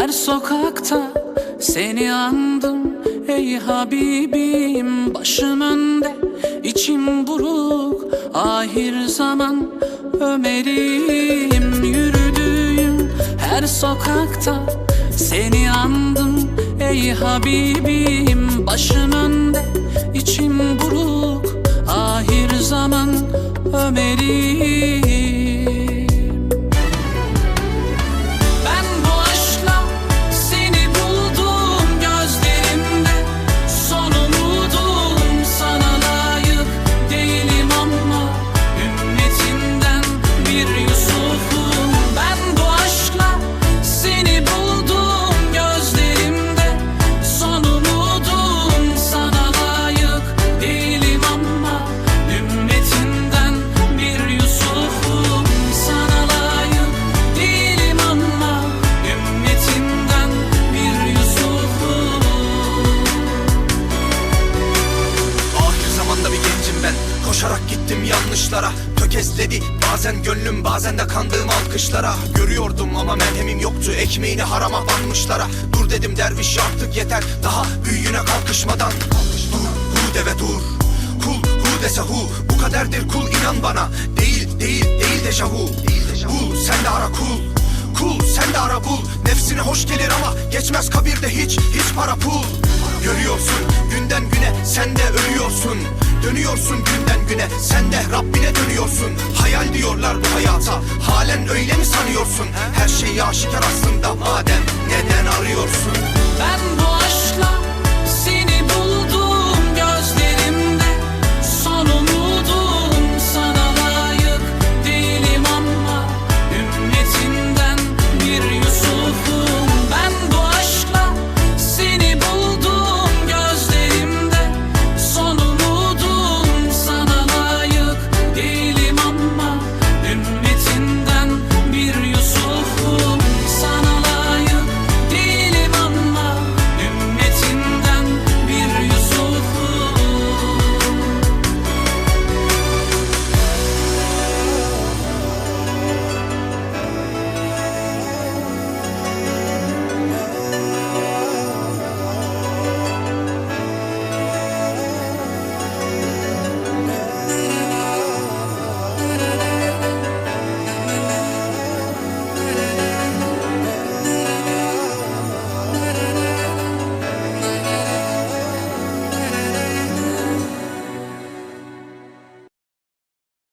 Her sokakta seni andım ey Habibim. Başım önde içim buruk ahir zaman Ömer'im. Yürüdüğüm her sokakta seni andım ey Habibim. Başım Gittim yanlışlara. Tökezledi bazen gönlüm bazen de kandığım alkışlara. Görüyordum ama merhemim yoktu Ekmeğini harama banmışlara. Dur dedim derviş artık yeter Daha büyüğüne kalkışmadan. Dur hu deve dur. Kul hu dese hu Bu kaderdir kul inan bana. Değil değil değil dejavu Bul sen de ara kul. Kul sen de ara bul. Nefsine hoş gelir ama Geçmez kabirde hiç hiç para pul. Görüyorsun günden güne sen de ölüyorsun Dönüyorsun günden güne sen de Rabbine dönüyorsun. Hayal diyorlar bu hayata halen öyle mi sanıyorsun? Her şey aşikar aslında madem neden arıyorsun? Ben bu aşkla